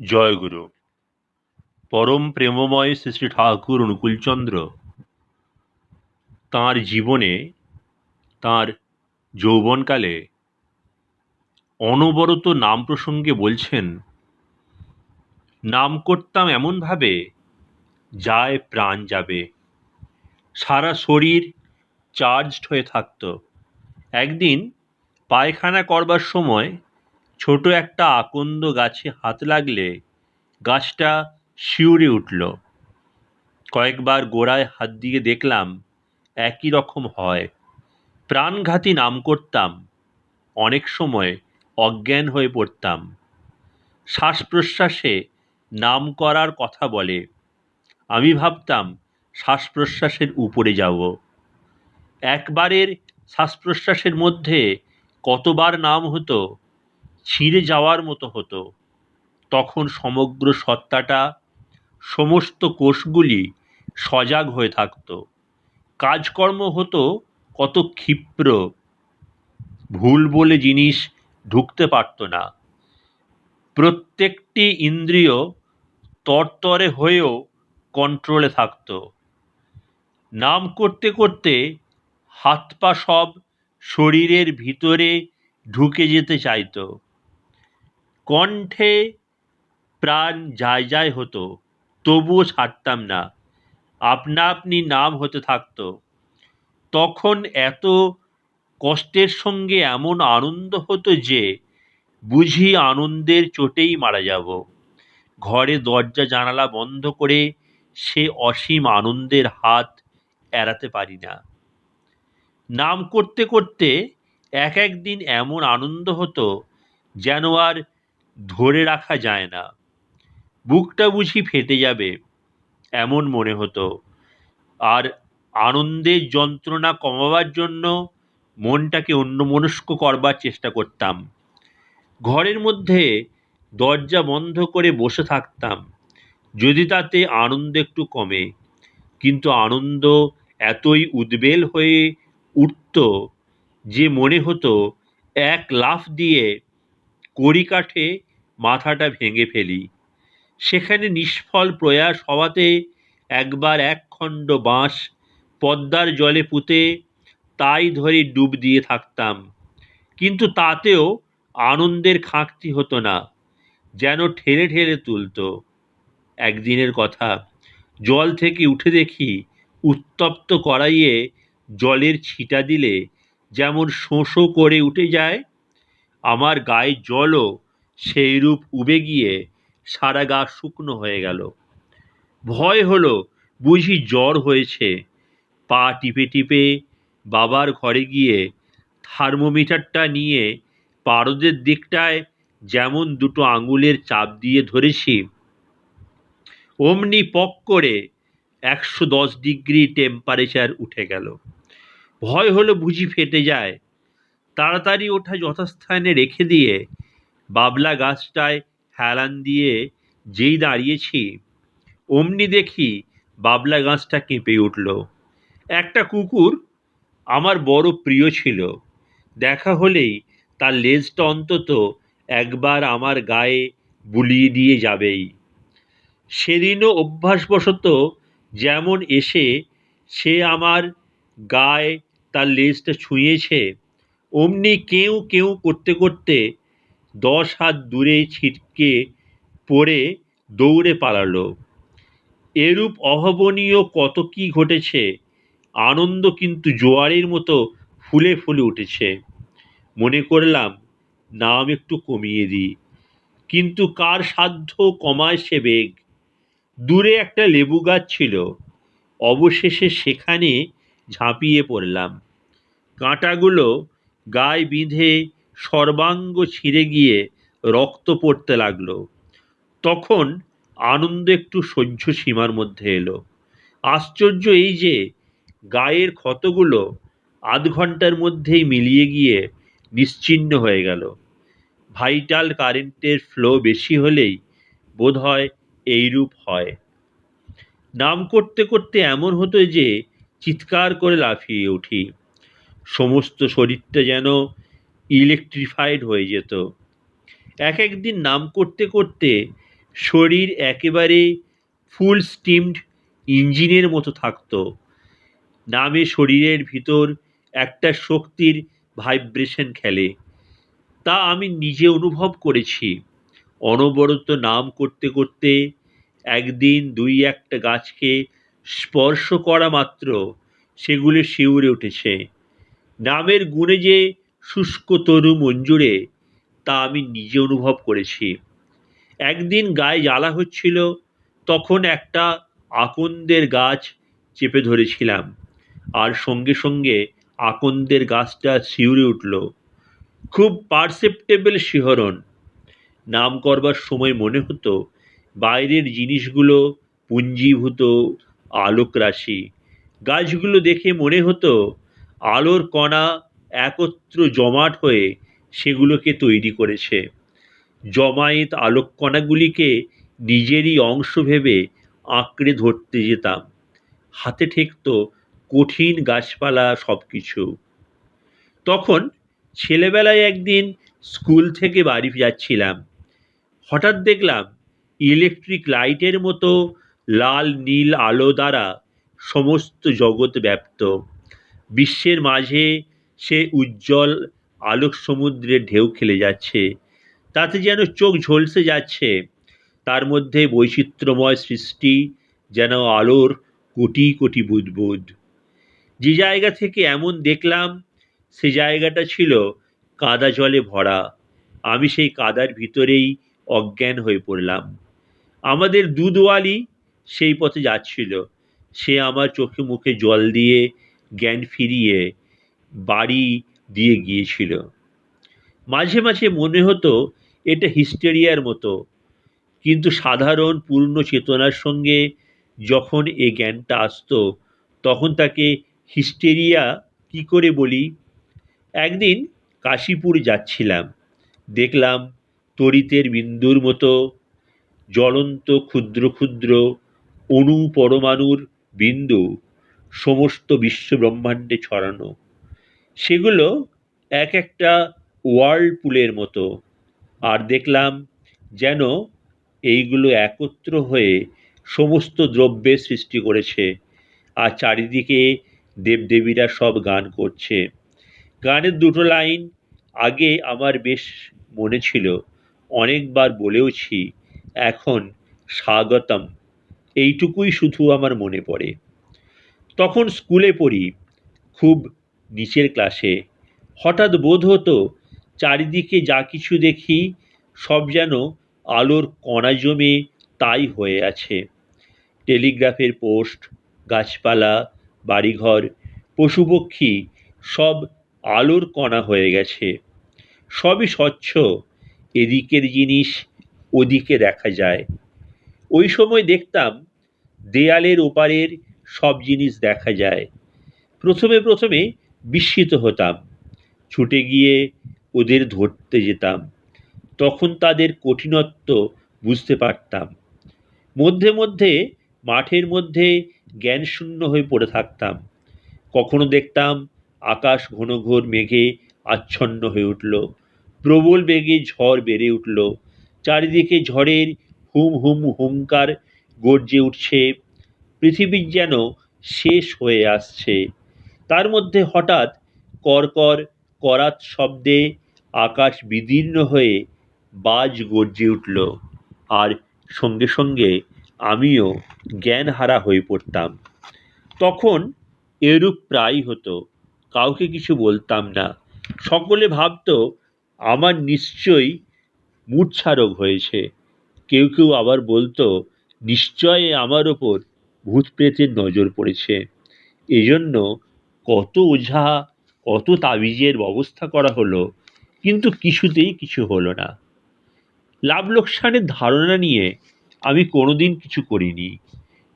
জয়গুরু। পরম প্রেমময় শ্রী শ্রী ঠাকুর অনুকূলচন্দ্র তাঁর জীবনে, তাঁর যৌবনকালে অনবরত নাম প্রসঙ্গে বলছেন নাম করতাম এমনভাবে যায় প্রাণ যাবে। সারা শরীর চার্জড হয়ে থাকত। একদিন পায়খানা করবার সময় ছোট একটা আকন্দ গাছে হাত লাগলে গাছটা শিউরে উঠল। কয়েকবার গোড়ায় হাত দিয়ে দেখলাম একই রকম হয়। প্রাণঘাতী নাম করতাম অনেক সময় অজ্ঞান হয়ে পড়তাম। শ্বাস প্রশ্বাসে নাম করার কথা বলে, আমি ভাবতাম শ্বাস প্রশ্বাসের উপরে যাব। একবারের শ্বাস প্রশ্বাসের মধ্যে কতবার নাম হতো ছিঁড়ে যাওয়ার মতো হতো। তখন সমগ্র সত্তাটা, সমস্ত কোষগুলি সজাগ হয়ে থাকত। কাজকর্ম হতো কত ক্ষিপ্র। ভুল বলে জিনিস ঢুকতে পারত না। প্রত্যেকটি ইন্দ্রিয় তরতরে হয়েও কন্ট্রোলে থাকত। নাম করতে করতে হাত পা সব শরীরের ভিতরে ঢুকে যেতে চাইতো। কণ্ঠে প্রাণ যায় যায় হতো, তবুও ছাড়তাম না। আপনা আপনি নাম হতে থাকতো। তখন এত কষ্টের সঙ্গে এমন আনন্দ হতো যে, বুঝি আনন্দের চোটেই মারা যাব। ঘরে দরজা জানালা বন্ধ করে সে অসীম আনন্দের হাত এড়াতে পারি না। নাম করতে করতে এক এক দিন এমন আনন্দ হতো যেন আর ধরে রাখা যায় না। বুকটা বুঝি ফেটে যাবে, এমন মনে হতো। আর আনন্দের যন্ত্রণা কমাবার জন্য মনটাকে অন্যমনস্ক করবার চেষ্টা করতাম। ঘরের মধ্যে দরজা বন্ধ করে বসে থাকতাম, যদি তাতে আনন্দ একটু কমে। কিন্তু আনন্দ এতই উদ্বেল হয়ে উঠত যে মনে হতো, এক লাফ দিয়ে কড়িকাঠে মাথাটা ভেঙে ফেলি। সেখানে নিষ্ফল প্রয়াস হওয়াতে একবার একখণ্ড বাঁশ পদ্মার জলে পুঁতে তাই ধরে ডুব দিয়ে থাকতাম। কিন্তু তাতেও আনন্দের খাঁকতি হতো না, যেন ঠেলে ঠেলে তুলত। একদিনের কথা, জল থেকে উঠে দেখি উত্তপ্ত কড়াইয়ে জলের ছিটা দিলে যেমন শোঁ করে উঠে যায়, আমার গায়ে জলও সেইরূপ উবে গিয়ে সারা গা শুকনো হয়ে গেল। ভয় হলো, বুঝি জ্বর হয়েছে। পা টিপে টিপে বাবার ঘরে গিয়ে থার্মোমিটারটা নিয়ে পারদের দিকটায় যেমন দুটো আঙুলের চাপ দিয়ে ধরেছি, অমনি পক করে একশো দশ ডিগ্রি টেম্পারেচার উঠে গেল। ভয় হলো বুঝি ফেটে যায়। তাড়াতাড়ি ওঠা যথাস্থানে রেখে দিয়ে বাবলা গাছটায় হেলান দিয়ে যেই দাঁড়িয়েছি, অমনি দেখি বাবলা গাছটা কেঁপে উঠল। একটা কুকুর আমার বড় প্রিয় ছিল। দেখা হলেই তার লেজটা অন্তত একবার আমার গায়ে বুলিয়ে দিয়ে যাবেই। সেদিনও অভ্যাসবশত যেমন এসে সে আমার গায়ে তার লেজটা ছুঁয়েছে, অমনি কেউ কেউ করতে করতে দশ হাত দূরে ছিটকে পড়ে দৌড়ে পালালো। এরূপ অভাবনীয় কত কি ঘটেছে? আনন্দ কিন্তু জোয়ারের মতো ফুলে ফুলে উঠেছে। মনে করলাম, নাম একটু কমিয়ে দিই। কিন্তু কার সাধ্য কমায় সে বেগ? দূরে একটা লেবু গাছ ছিল। অবশেষে সেখানে ঝাঁপিয়ে পড়লাম। কাঁটাগুলো গায়ে বিঁধে সর্বাঙ্গ ছিঁড়ে গিয়ে রক্ত পড়তে লাগল। তখন আনন্দ একটু সহ্য সীমার মধ্যে এলো। আশ্চর্য এই যে, গায়ের ক্ষতগুলো আধ ঘণ্টার মধ্যেই মিলিয়ে গিয়ে নিশ্চিহ্ন হয়ে গেল। ভাইটাল কারেন্টের ফ্লো বেশি হলেই বোধ হয় এইরূপ হয়। নাম করতে করতে এমন হতো যে, চিৎকার করে লাফিয়ে উঠি। সমস্ত শরীরটা যেন ইলেকট্রিফাইড হয়ে যেত। এক একদিন নাম করতে করতে শরীর একেবারে ফুল স্টিমড ইঞ্জিনের মতো থাকতো। নামে শরীরের ভিতর একটা শক্তির ভাইব্রেশন খেলে। তা আমি নিজে অনুভব করেছি। অনবরত নাম করতে করতে একদিন দুই একটা গাছকে স্পর্শ করা মাত্র সেগুলো শিউরে উঠেছে। নামের গুণে যে শুষ্ক তরু মঞ্জুরে তা আমি নিজে অনুভব করেছি। একদিন গায়ে জ্বালা হচ্ছিল, তখন একটা আকন্দের গাছ চেপে ধরেছিলাম আর সঙ্গে সঙ্গে আকন্দের গাছটা শিউরে উঠল। খুব পারসেপ্টেবল শিহরণ। নাম করবার সময় মনে হতো বাইরের জিনিসগুলো পুঞ্জীভূত আলোক রাশি গাছগুলো দেখে মনে হতো আলোর কণা একত্র জমাট হয়ে সেগুলোকে তৈরি করেছে। জমায়েত আলোক কণাগুলিকে নিজেরই অংশ ভেবে আঁকড়ে ধরতে যেতাম। হাতে ঠেকত কঠিন গাছপালা সব কিছু তখন ছেলেবেলায় একদিন স্কুল থেকে বাড়ি যাচ্ছিলাম। হঠাৎ দেখলাম ইলেকট্রিক লাইটের মতো লাল নীল আলো দ্বারা সমস্ত জগৎ ব্যপ্ত। বিশ্বের মাঝে সে উজ্জ্বল আলোক সমুদ্রের ঢেউ খেলে যাচ্ছে। তাতে যেন চোখ ঝলসে যাচ্ছে। তার মধ্যে বৈচিত্র্যময় সৃষ্টি, যেন আলোর কোটি কোটি বুদবুদ। যে জায়গা থেকে এমন দেখলাম, সে জায়গাটা ছিল কাদা জলে ভরা। আমি সেই কাদার ভিতরেই অজ্ঞান হয়ে পড়লাম। আমাদের দুধওয়ালি সেই পথে যাচ্ছিল। সে আমার চোখে মুখে জল দিয়ে জ্ঞান ফিরিয়ে বাড়ি দিয়ে গিয়েছিল। মাঝে মাঝে মনে হতো এটা হিস্টেরিয়ার মতো, কিন্তু সাধারণ পূর্ণ চেতনার সঙ্গে যখন এ জ্ঞানটা আসতো, তখন তাকে হিস্টেরিয়া কি করে বলি? একদিন কাশীপুর যাচ্ছিলাম। দেখলাম তড়িতের বিন্দুর মতো জ্বলন্ত ক্ষুদ্র ক্ষুদ্র অণু পরমাণুর বিন্দু সমস্ত বিশ্ব ব্রহ্মাণ্ডে ছড়ানো। সেগুলো এক একটা ওয়ার্লপুলের মতো। আর দেখলাম যেন এইগুলো একত্র হয়ে সমস্ত দ্রব্যের সৃষ্টি করেছে। আর চারিদিকে দেবদেবীরা সব গান করছে। গানের দুটো লাইন আগে আমার বেশ মনে ছিল, অনেকবার বলেওছি, এখন স্বাগতম। এইটুকুই শুধু আমার মনে পড়ে। তখন স্কুলে পড়ি, খুব নিচের ক্লাসে হঠাৎ বোধ হতো, চারিদিকে যা কিছু দেখি, সব যেন আলোর কণা জমে তাই হয়ে আছে। টেলিগ্রাফের পোস্ট গাছপালা, বাড়িঘর, পশুপক্ষী, সব আলোর কণা হয়ে গেছে। সবই স্বচ্ছ, এদিকের জিনিস ওদিকে দেখা যায়। ওই সময় দেখতাম, দেয়ালের ওপারের সব জিনিস দেখা যায়। প্রথমে প্রথমে বিস্মিত হতাম। ছুটে গিয়ে ওদের ধরতে যেতাম। তখন তাদের কঠিনত্ব বুঝতে পারতাম। মধ্যে মধ্যে, মাঠের মধ্যে জ্ঞানশূন্য হয়ে পড়ে থাকতাম। কখনো দেখতাম আকাশ ঘন ঘোর মেঘে আচ্ছন্ন হয়ে উঠল। প্রবল বেগে ঝড় বেড়ে উঠল। চারিদিকে ঝড়ের হুম হুম হুঙ্কার গর্জে উঠছে। পৃথিবীর যেন শেষ হয়ে আসছে। তার মধ্যে হঠাৎ কর্কর করাত শব্দে আকাশ বিদীর্ণ হয়ে বাজ গর্জে উঠল। আর সঙ্গে সঙ্গে আমিও জ্ঞানহারা হয়ে পড়তাম। তখন এরূপ প্রায়ই হতো, কাউকে কিছু বলতাম না। সকলে ভাবতো, আমার নিশ্চয়ই মূর্ছা রোগ হয়েছে। কেউ কেউ আবার বলতো, নিশ্চয় আমার ওপর ভূত প্রেতের নজর পড়েছে। এজন্য কত ওঝা কত তাবিজের ব্যবস্থা করা হলো, কিন্তু কিছুতেই কিছু হলো না। লাভ লোকসানের ধারণা নিয়ে আমি কোনোদিন কিছু করিনি।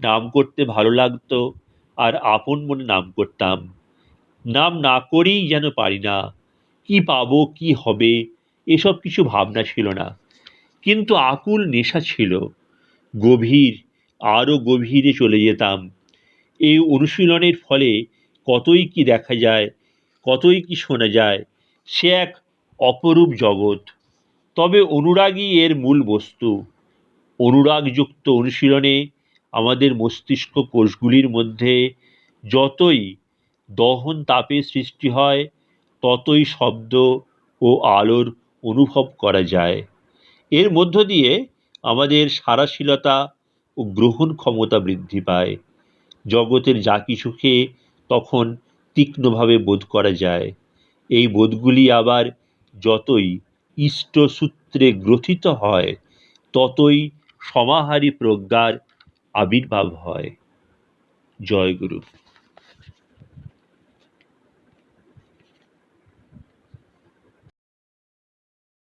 নাম করতে ভালো লাগতো আর আপন মনে নাম করতাম। নাম না করেই যেন পারি না, কি পাবো, কি হবে, এসব কিছু ভাবনা ছিল না। কিন্তু আকুল নেশা ছিল। গভীর আরও গভীরে চলে যেতাম। এই অনুশীলনের ফলে কতই কি দেখা যায়, কতই কি শোনা যায়, সে এক অপরূপ জগৎ। তবে অনুরাগই এর মূল বস্তু। অনুরাগযুক্ত অনুশীলনে আমাদের মস্তিষ্ক কোষগুলির মধ্যে যতই দহন তাপের সৃষ্টি হয়, ততই শব্দ ও আলোর অনুভব করা যায়। এর মধ্য দিয়ে আমাদের সারাশীলতা ও গ্রহণ ক্ষমতা বৃদ্ধি পায়। জগতের যা কিছুকে তখন তীক্ষ্ণভাবে বোধ করা যায়। এই বোধগুলি আবার যতই ইষ্টসূত্রে গ্রথিত হয়, ততই সমাহারী প্রজ্ঞার আবির্ভাব হয়। জয় গুরু